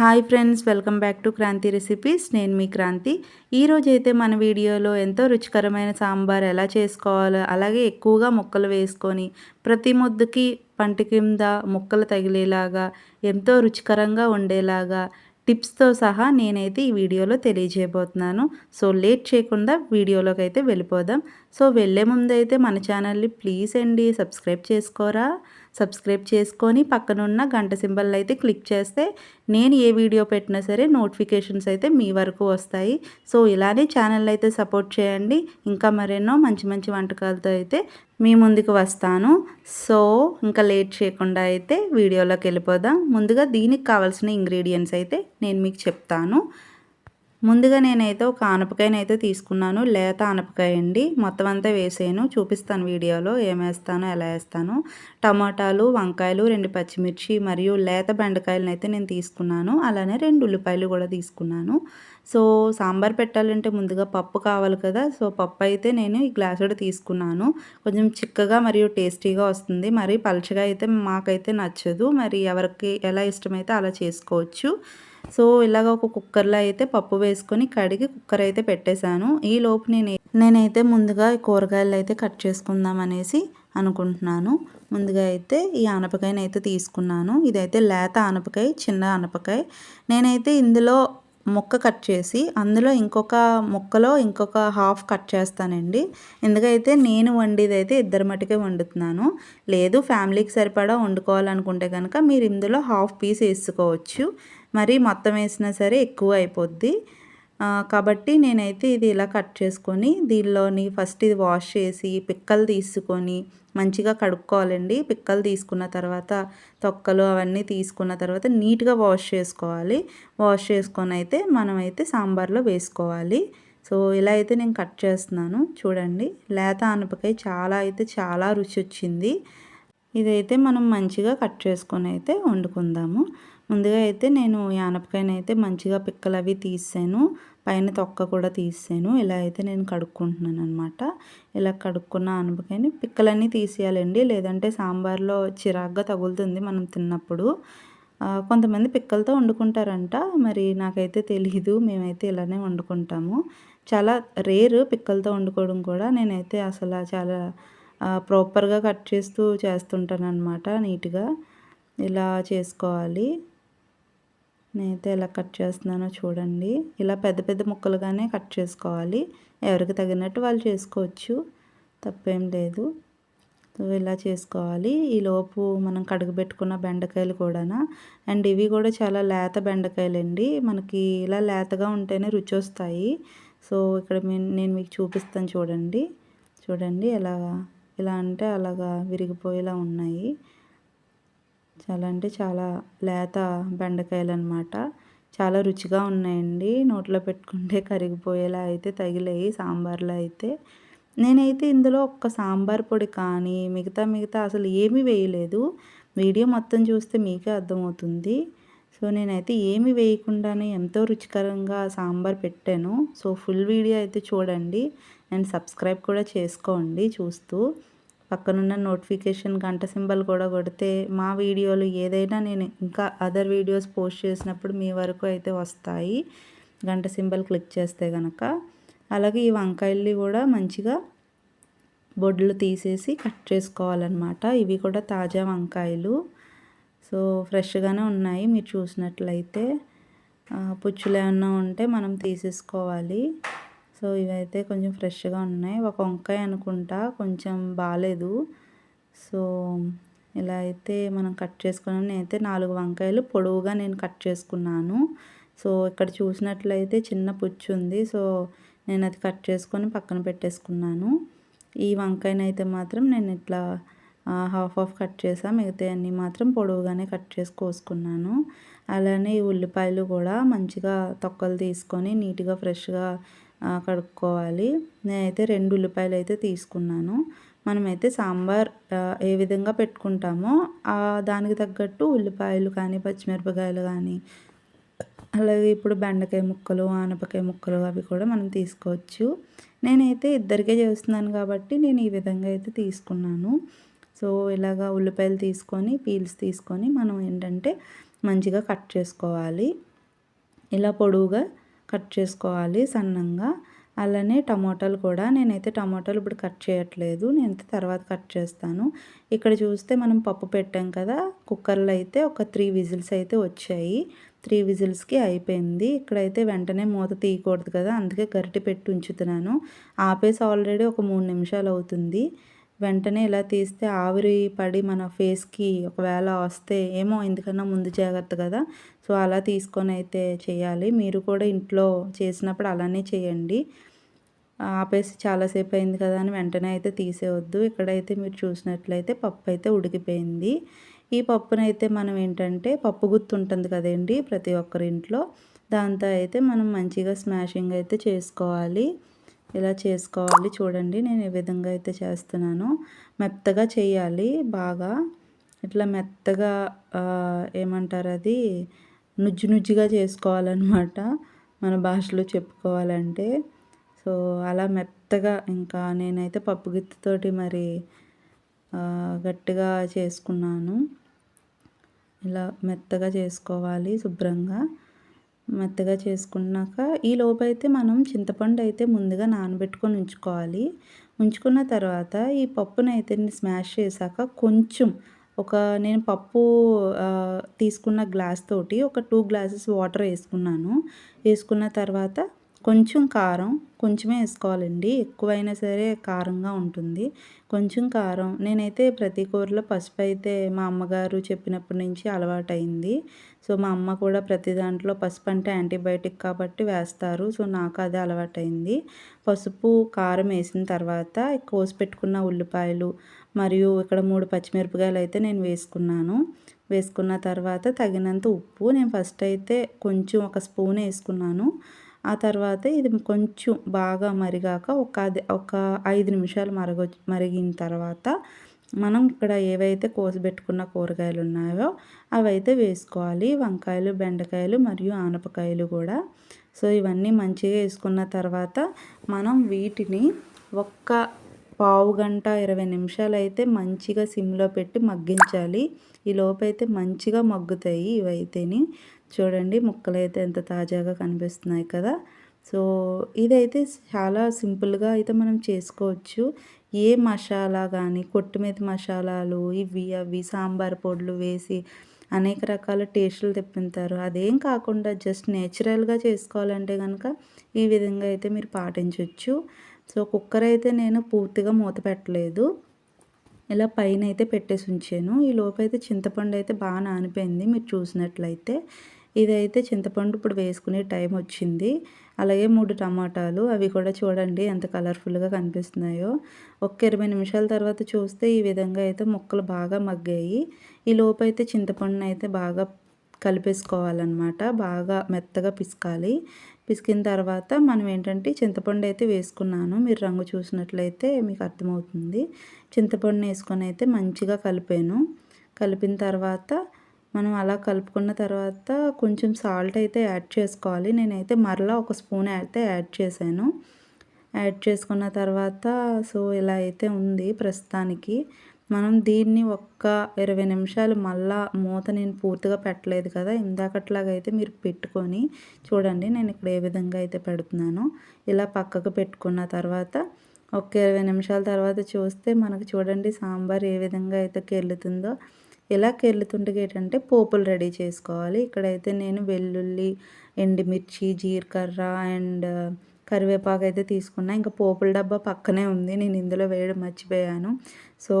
Hi friends welcome back to Kranthi recipes. నేను మీ క్రాంతి. ఈరోజైతే మన వీడియోలో ఎంతో రుచికరమైన సాంబార్ ఎలా చేసుకోవాలో అలాగే ఎక్కువగా ముక్కలు వేసుకొని ప్రతి ముద్దకి పంట కింద ముక్కలు తగిలేలాగా ఎంతో రుచికరంగా ఉండేలాగా టిప్స్తో సహా నేనైతే ఈ వీడియోలో తెలియజేయబోతున్నాను. సో లేట్ చేయకుండా వీడియోలోకి అయితే వెళ్ళిపోదాం. సో వెళ్ళే ముందు అయితే మన ఛానల్ని ప్లీజ్ అండి సబ్స్క్రైబ్ చేసుకోరా? సబ్స్క్రైబ్ చేసుకొని పక్కనున్న గంట సింబల్ అయితే క్లిక్ చేస్తే నేను ఏ వీడియో పెట్టినా సరే నోటిఫికేషన్స్ అయితే మీ వరకు వస్తాయి. సో ఇలానే ఛానల్ అయితే సపోర్ట్ చేయండి. ఇంకా మరెన్నో మంచి మంచి వంటకాలతో అయితే మీ ముందుకు వస్తాను. సో ఇంకా లేట్ చేయకుండా అయితే వీడియోలోకి వెళ్ళిపోదాం. ముందుగా దీనికి కావాల్సిన ఇంగ్రీడియంట్స్ అయితే నేను మీకు చెప్తాను. ముందుగా నేనైతే ఒక ఆనపకాయనైతే తీసుకున్నాను. లేత ఆనపకాయ అండి. మొత్తం అంతా వేసాను చూపిస్తాను వీడియోలో ఏమేస్తాను ఎలా వేస్తాను. టమాటాలు వంకాయలు రెండు పచ్చిమిర్చి మరియు లేత బెండకాయలను అయితే నేను తీసుకున్నాను. అలానే రెండు ఉల్లిపాయలు కూడా తీసుకున్నాను. సో సాంబార్ పెట్టాలంటే ముందుగా పప్పు కావాలి కదా సో పప్పు అయితే నేను ఈ గ్లాసుడు తీసుకున్నాను. కొంచెం చిక్కగా మరియు టేస్టీగా వస్తుంది. మరి పలచగా అయితే మాకైతే నచ్చదు. మరి ఎవరికి ఎలా ఇష్టమైతే అలా చేసుకోవచ్చు. సో ఇలాగ ఒక కుక్కర్లో అయితే పప్పు వేసుకొని కడిగి కుక్కర్ అయితే పెట్టేశాను. ఈ లోపు నేను నేనైతే ముందుగా కూరగాయలు అయితే కట్ చేసుకుందాం అనేసి అనుకుంటున్నాను. ముందుగా అయితే ఈ ఆనపకాయని అయితే తీసుకున్నాను. ఇదైతే లేత ఆనపకాయ చిన్న ఆనపకాయ. నేనైతే ఇందులో ముక్క కట్ చేసి అందులో ఇంకొక ముక్కలో ఇంకొక హాఫ్ కట్ చేస్తానండి. ఎందుకైతే నేను వండేది అయితే ఇద్దరు మటుకే వండుతున్నాను. లేదు ఫ్యామిలీకి సరిపడా వండుకోవాలనుకుంటే కనుక మీరు ఇందులో హాఫ్ పీస్ వేసుకోవచ్చు. మరి మొత్తం వేసినా సరే ఎక్కువ అయిపోద్ది. కాబట్టి నేనైతే ఇది ఇలా కట్ చేసుకొని దీనిలోని ఫస్ట్ ఇది వాష్ చేసి పిక్కలు తీసుకొని మంచిగా కడుక్కోవాలండి. పిక్కలు తీసుకున్న తర్వాత తొక్కలు అవన్నీ తీసుకున్న తర్వాత నీట్గా వాష్ చేసుకోవాలి. వాష్ చేసుకొని అయితే మనమైతే సాంబార్లో వేసుకోవాలి. సో ఇలా అయితే నేను కట్ చేస్తున్నాను. చూడండి లేత ఆనపకాయ చాలా అయితే చాలా రుచి వచ్చింది ఇదైతే మనం మంచిగా కట్ చేసుకొని అయితే వండుకుందాము. ముందుగా అయితే నేను ఆనపకాయని అయితే మంచిగా పిక్కలు అవి తీసాను. పైన తొక్క కూడా తీసాను ఇలా అయితే నేను కడుక్కుంటున్నాను అనమాట ఇలా కడుక్కున్న ఆనపకాయని పిక్కలన్నీ తీసేయాలండి. లేదంటే సాంబార్లో చిరాగ్గా తగులుతుంది మనం తిన్నప్పుడు. కొంతమంది పిక్కలతో వండుకుంటారంట. మరి నాకైతే తెలీదు. మేమైతే ఇలానే వండుకుంటాము. చాలా రేరు పిక్కలతో వండుకోవడం కూడా. నేనైతే అసలు చాలా ప్రాపర్గా కట్ చేస్తూ చేస్తుంటాను అనమాట నీట్గా. ఇలా చేసుకోవాలి. నేనైతే ఎలా కట్ చేస్తున్నానో చూడండి. ఇలా పెద్ద పెద్ద ముక్కలుగానే కట్ చేసుకోవాలి. ఎవరికి తగినట్టు వాళ్ళు చేసుకోవచ్చు. తప్పేం లేదు. సో ఇలా చేసుకోవాలి. ఈలోపు మనం కడుగు పెట్టుకున్న బెండకాయలు కూడా అండ్ ఇవి కూడా చాలా లేత బెండకాయలండి. మనకి ఇలా లేతగా ఉంటేనే రుచి వస్తాయి సో ఇక్కడ నేను మీకు చూపిస్తాను చూడండి. చూడండి ఎలా ఇలా అంటే అలాగా విరిగిపోయేలా ఉన్నాయి. చాలా అంటే చాలా లేత బెండకాయలు అనమాట చాలా రుచిగా ఉన్నాయండి. నోట్లో పెట్టుకుంటే కరిగిపోయేలా అయితే తగిలాయి సాంబార్లో అయితే. నేనైతే ఇందులో ఒక్క సాంబార్ పొడి కానీ మిగతా మిగతా అసలు ఏమీ వేయలేదు. వీడియో మొత్తం చూస్తే మీకే అర్థమవుతుంది. సో నేనైతే ఏమి వేయకుండానే ఎంతో రుచికరంగా సాంబార్ పెట్టాను. సో ఫుల్ వీడియో అయితే చూడండి. అండ్ సబ్స్క్రైబ్ కూడా చేసుకోండి చూస్తూ. పక్కనున్న నోటిఫికేషన్ గంట సింబల్ కూడా కొడితే మా వీడియోలు ఏదైనా నేను ఇంకా అదర్ వీడియోస్ పోస్ట్ చేసినప్పుడు మీ వరకు అయితే వస్తాయి. గంట సింబల్ క్లిక్ చేస్తే కనుక అలాగే ఈ వంకాయల్ని కూడా మంచిగా బొడ్లు తీసేసి కట్ చేసుకోవాలన్నమాట. ఇవి కూడా తాజా వంకాయలు. సో ఫ్రెష్గానే ఉన్నాయి మీరు చూసినట్లయితే. పుచ్చులు ఏమన్నా ఉంటే మనం తీసేసుకోవాలి. సో ఇవైతే కొంచెం ఫ్రెష్గా ఉన్నాయి. ఒక వంకాయ అనుకుంటా కొంచెం బాగాలేదు సో ఇలా అయితే మనం కట్ చేసుకున్నాం. నేనైతే నాలుగు వంకాయలు పొడవుగా నేను కట్ చేసుకున్నాను. సో ఇక్కడ చూసినట్లయితే చిన్న పుచ్చు ఉంది. సో నేను అది కట్ చేసుకొని పక్కన పెట్టేసుకున్నాను. ఈ వంకాయనైతే మాత్రం నేను ఇట్లా హాఫ్ హాఫ్ కట్ చేసా. మిగతా అన్నీ మాత్రం పొడవుగానే కట్ చేసి కోసుకున్నాను. అలానే ఈ ఉల్లిపాయలు కూడా మంచిగా తొక్కలు తీసుకొని నీట్గా ఫ్రెష్గా కడుక్కోవాలి. నేనైతే రెండు ఉల్లిపాయలు అయితే తీసుకున్నాను. మనమైతే సాంబార్ ఏ విధంగా పెట్టుకుంటామో దానికి తగ్గట్టు ఉల్లిపాయలు కానీ పచ్చిమిరపకాయలు కానీ అలాగే ఇప్పుడు బెండకాయ ముక్కలు ఆనపకాయ ముక్కలు అవి కూడా మనం తీసుకోవచ్చు. నేనైతే ఇద్దరికే చేస్తున్నాను కాబట్టి నేను ఈ విధంగా అయితే తీసుకున్నాను. సో ఇలాగా ఉల్లిపాయలు తీసుకొని పీల్స్ తీసుకొని మనం ఏంటంటే మంచిగా కట్ చేసుకోవాలి. ఇలా పొడవుగా కట్ చేసుకోవాలి సన్నంగా. అలానే టమాటాలు కూడా నేనైతే టమాటాలు ఇప్పుడు కట్ చేయట్లేదు. నేనైతే తర్వాత కట్ చేస్తాను. ఇక్కడ చూస్తే మనం పప్పు పెట్టాం కదా కుక్కర్లో అయితే ఒక త్రీ విజిల్స్ అయితే వచ్చాయి. త్రీ విజిల్స్కి అయిపోయింది. ఇక్కడైతే వెంటనే మూత తీయకూడదు కదా అందుకే గరిటె పెట్టి ఉంచుతున్నాను. ఆపేసి ఆల్రెడీ ఒక మూడు నిమిషాలు అవుతుంది. వెంటనే ఇలా తీస్తే ఆవిరి పడి మన ఫేస్కి ఒకవేళ వస్తే ఏమో ఎందుకన్నా ముందు జాగ్రత్త కదా. సో అలా తీసుకొని అయితే చేయాలి. మీరు కూడా ఇంట్లో చేసినప్పుడు అలానే చేయండి. ఆపేసి చాలాసేపు అయింది కదా అని వెంటనే అయితే తీసేవద్దు ఇక్కడైతే మీరు చూసినట్లయితే పప్పు అయితే ఉడికిపోయింది. ఈ పప్పునైతే మనం ఏంటంటే పప్పు గుత్తు ఉంటుంది కదండి ప్రతి ఒక్కరి ఇంట్లో. దాంతో అయితే మనం మంచిగా స్మాషింగ్ అయితే చేసుకోవాలి. ఇలా చేసుకోవాలి చూడండి నేను ఏ విధంగా అయితే చేస్తున్నాను. మెత్తగా చేయాలి బాగా. ఇట్లా మెత్తగా ఏమంటారు అది? నుజ్జు నుజ్జుగా చేసుకోవాలన్నమాట మన భాషలో చెప్పుకోవాలంటే. సో అలా మెత్తగా ఇంకా నేనైతే పప్పు గిత్తితోటి మరి గట్టిగా చేసుకున్నాను. ఇలా మెత్తగా చేసుకోవాలి శుభ్రంగా. మెత్తగా చేసుకున్నాక ఈ లోపైతే మనం చింతపండు అయితే ముందుగా నానబెట్టుకొని ఉంచుకోవాలి. ఉంచుకున్న తర్వాత ఈ పప్పునైతే స్మాష్ చేశాక కొంచెం ఒక నేను పప్పు తీసుకున్న గ్లాస్ తోటి ఒక టూ గ్లాసెస్ వాటర్ వేసుకున్నాను. వేసుకున్న తర్వాత కొంచెం కారం కొంచెమే వేసుకోవాలండి. ఎక్కువైనా సరే కారంగా ఉంటుంది. కొంచెం కారం. నేనైతే ప్రతి కూరలో పసుపు అయితే మా అమ్మగారు చెప్పినప్పటి నుంచి అలవాటైంది. సో మా అమ్మ కూడా ప్రతి దాంట్లో పసుపు అంటే యాంటీబయాటిక్ కాబట్టి వేస్తారు. సో నాకు అదే అలవాటైంది. పసుపు కారం వేసిన తర్వాత కోసి పెట్టుకున్న ఉల్లిపాయలు మరియు ఇక్కడ మూడు పచ్చిమిరపకాయలు అయితే నేను వేసుకున్నాను. వేసుకున్న తర్వాత తగినంత ఉప్పు. నేను ఫస్ట్ అయితే కొంచెం ఒక స్పూన్ వేసుకున్నాను. ఆ తర్వాత ఇది కొంచెం బాగా మరిగాక ఒక ఒక ఐదు నిమిషాలు మరగ మరిగిన తర్వాత మనం ఇక్కడ ఏవైతే కోసిపెట్టుకున్న కూరగాయలు ఉన్నాయో అవైతే వేసుకోవాలి. వంకాయలు బెండకాయలు మరియు ఆనపకాయలు కూడా. సో ఇవన్నీ మంచిగా వేసుకున్న తర్వాత మనం వీటిని ఒక్క పావు గంట ఇరవై నిమిషాలు అయితే మంచిగా సిమ్లో పెట్టి మగ్గించాలి. ఈ లోపైతే మంచిగా మగ్గుతాయి ఇవైతేని. చూడండి ముక్కలు అయితే ఎంత తాజాగా కనిపిస్తున్నాయి కదా. సో ఇదైతే చాలా సింపుల్గా అయితే మనం చేసుకోవచ్చు. ఏ మసాలా కానీ కొట్టుమీద మసాలాలు ఇవి అవి సాంబార్ పొడులు వేసి అనేక రకాల టేస్టులు తెప్పింటారు అదేం కాకుండా జస్ట్ నేచురల్గా చేసుకోవాలంటే కనుక ఈ విధంగా అయితే మీరు పాటించవచ్చు సో కుక్కర్ అయితే నేను పూర్తిగా మూత పెట్టలేదు. ఇలా పైన అయితే పెట్టేసి ఉంచాను. ఈ లోపైతే చింతపండు అయితే బాగా నానిపోయింది మీరు చూసినట్లయితే. ఇదైతే చింతపండు ఇప్పుడు వేసుకునే టైం వచ్చింది. అలాగే మూడు టమాటాలు అవి కూడా చూడండి ఎంత కలర్ఫుల్గా కనిపిస్తున్నాయో. ఒక ఇరవై నిమిషాల తర్వాత చూస్తే ఈ విధంగా అయితే ముక్కలు బాగా మగ్గాయి. ఈ లోపు అయితే చింతపండుని అయితే బాగా కలిపేసుకోవాలన్నమాట. బాగా మెత్తగా పిసకాలి. పిసికిన తర్వాత మనం ఏంటంటే చింతపండు అయితే వేసుకున్నాను. మీరు రంగు చూసినట్లయితే మీకు అర్థమవుతుంది. చింతపండుని వేసుకొని అయితే మంచిగా కలిపాను. కలిపిన తర్వాత మనం అలా కలుపుకున్న తర్వాత కొంచెం సాల్ట్ అయితే యాడ్ చేసుకోవాలి. నేనైతే మరలా ఒక స్పూన్ అయితే యాడ్ చేశాను. యాడ్ చేసుకున్న తర్వాత సో ఇలా అయితే ఉంది ప్రస్తుతానికి. మనం దీన్ని ఒక్క ఇరవై నిమిషాలు మళ్ళా మూత నేను పూర్తిగా పెట్టలేదు కదా ఇందాకట్లాగా అయితే మీరు పెట్టుకొని చూడండి నేను ఇక్కడ ఏ విధంగా అయితే పెడుతున్నానో. ఇలా పక్కకు పెట్టుకున్న తర్వాత ఒక ఇరవై నిమిషాల తర్వాత చూస్తే మనకు చూడండి సాంబార్ ఏ విధంగా అయితే కెళ్ళుతుందో ఇలా కెళ్ళుతుండగా ఏంటంటే పోపులు రెడీ చేసుకోవాలి. ఇక్కడైతే నేను వెల్లుల్లి ఎండుమిర్చి జీలకర్ర అండ్ కరివేపాకు అయితే తీసుకున్నా. ఇంకా పోపుల డబ్బా పక్కనే ఉంది. నేను ఇందులో వేయడం మర్చిపోయాను. సో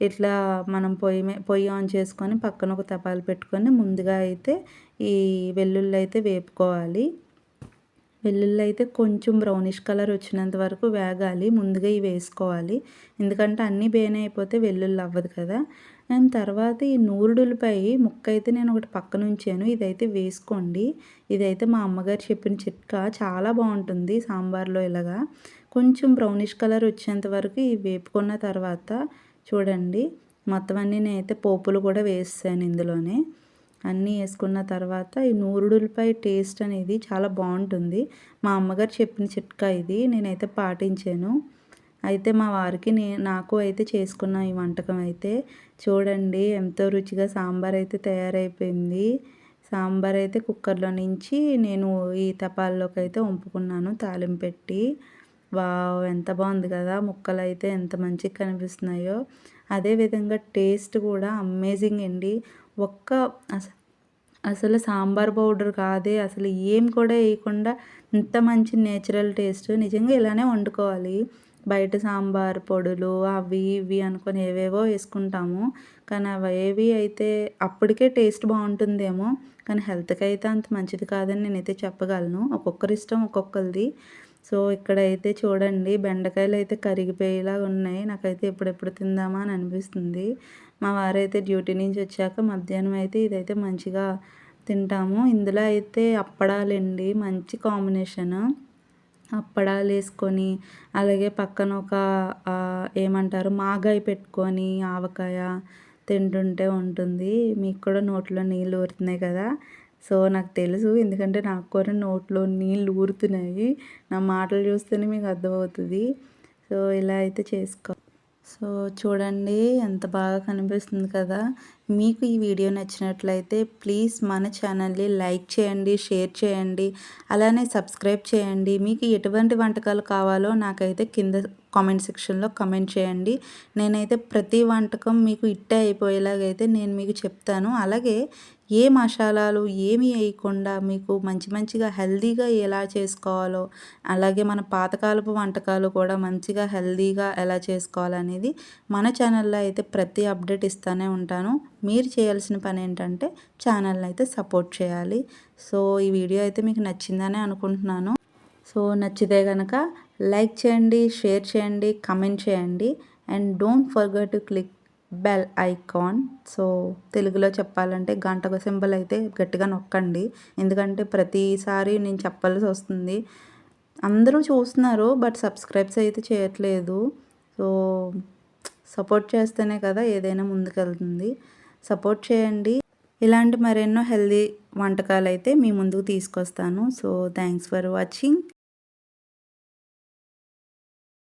ఇట్లా మనం పొయ్యి పొయ్యి ఆన్ చేసుకొని పక్కన ఒక తపాలు పెట్టుకొని ముందుగా అయితే ఈ వెల్లుల్లి అయితే వేపుకోవాలి. వెల్లుల్లి అయితే కొంచెం బ్రౌనిష్ కలర్ వచ్చినంత వరకు వేగాలి. ముందుగా ఇవి వేసుకోవాలి. ఎందుకంటే అన్నీ బేన్ అయిపోతే వెల్లుల్లి అవ్వదు కదా. అండ్ తర్వాత ఈ నూరుడులపై ముక్క అయితే నేను ఒకటి పక్కన ఉంచాను ఇదైతే వేసుకోండి. ఇదైతే మా అమ్మగారు చెప్పిన చిట్కా. చాలా బాగుంటుంది సాంబార్లో ఇలాగా. కొంచెం బ్రౌనిష్ కలర్ వచ్చేంత వరకు ఇవి వేపుకున్న తర్వాత చూడండి. మొత్తం అన్నీ నేనైతే పోపులు కూడా వేసాను ఇందులోనే. అన్నీ వేసుకున్న తర్వాత ఈ నూరుడులపై టేస్ట్ అనేది చాలా బాగుంటుంది. మా అమ్మగారు చెప్పిన చిట్కా ఇది. నేనైతే పాటించాను. అయితే మా వారికి నే నాకు అయితే చేసుకున్న ఈ వంటకం అయితే చూడండి ఎంతో రుచిగా సాంబార్ అయితే తయారైపోయింది. సాంబార్ అయితే కుక్కర్లో నుంచి నేను ఈ తపాల్లోకి అయితే వంపుకున్నాను తాలింపు పెట్టి. వావ్ ఎంత బాగుంది కదా! ముక్కలు అయితే ఎంత మంచిగా కనిపిస్తున్నాయో. అదేవిధంగా టేస్ట్ కూడా అమేజింగ్ అండి. ఒక్క అస- అసలు సాంబార్ పౌడర్ కాదే అసలు ఏం కూడా వేయకుండా ఇంత మంచి నేచురల్ టేస్ట్ నిజంగా ఇలానే వండుకోవాలి. బయట సాంబార్ పొడులు అవి ఇవి అనుకొని ఏవేవో వేసుకుంటాము. కానీ అవి ఏవి అయితే అప్పటికే టేస్ట్ బాగుంటుందేమో కానీ హెల్త్కి అయితే అంత మంచిది కాదని నేనైతే చెప్పగలను. ఒక్కొక్కరి ఇష్టం ఒక్కొక్కరిది. సో ఇక్కడైతే చూడండి బెండకాయలు అయితే కరిగిపోయేలాగా ఉన్నాయి. నాకైతే ఎప్పుడెప్పుడు తిందామా అని అనిపిస్తుంది. మా వారైతే డ్యూటీ నుంచి వచ్చాక మధ్యాహ్నం అయితే ఇదైతే మంచిగా తింటాము. ఇందులో అయితే అప్పడాలండి మంచి కాంబినేషన్. అప్పడాలు వేసుకొని అలాగే పక్కన ఒక ఏమంటారు మాగాయ పెట్టుకొని ఆవకాయ తింటుంటే ఉంటుంది. మీకు కూడా నోట్లో నీళ్ళు ఊరుతున్నాయి కదా. సో నాకు తెలుసు. ఎందుకంటే నాకు కూడా నోట్లో నీళ్ళు ఊరుతున్నాయి. నా మాటలు చూస్తేనే మీకు అర్థమవుతుంది. సో ఇలా అయితే చేసుకో. సో చూడండి ఎంత బాగా కనిపిస్తుంది కదా. మీకు ఈ వీడియో నచ్చినట్లయితే ప్లీజ్ మన ఛానల్ని లైక్ చేయండి షేర్ చేయండి అలానే సబ్స్క్రైబ్ చేయండి. మీకు ఎటువంటి వంటకాలు కావాలో నాకైతే కింద కామెంట్ సెక్షన్లో కామెంట్ చేయండి. నేనైతే ప్రతి వంటకం మీకు ఇట్టే అయిపోయేలాగైతే నేను మీకు చెప్తాను. అలాగే ఏ మసాలాలు ఏమి వేయకుండా మీకు మంచి మంచిగా హెల్దీగా ఎలా చేసుకోవాలో అలాగే మన పాతకాలపు వంటకాలు కూడా మంచిగా హెల్దీగా ఎలా చేసుకోవాలనేది మన ఛానల్లో అయితే ప్రతి అప్డేట్ ఇస్తూనే ఉంటాను. మీరు చేయాల్సిన పని ఏంటంటే ఛానల్ని అయితే సపోర్ట్ చేయాలి. సో ఈ వీడియో అయితే మీకు నచ్చిందనే అనుకుంటున్నాను. సో నచ్చితే కనుక లైక్ చేయండి షేర్ చేయండి కమెంట్ చేయండి. And don't forget to click bell icon so తెలుగులో చెప్పాలంటే గంట సింబల్ అయితే గట్టిగా నొక్కండి. ఎందుకంటే ప్రతిసారి నేను చెప్పాల్సి వస్తుంది. అందరూ చూస్తున్నారు బట్ సబ్స్క్రైబ్స్ అయితే చేయట్లేదు. సో సపోర్ట్ చేస్తేనే కదా ఏదైనా ముందుకెళ్తుంది. సపోర్ట్ చేయండి. ఇలాంటి మరెన్నో హెల్దీ వంటకాలు అయితే మీ ముందుకు తీసుకొస్తాను. So thanks for watching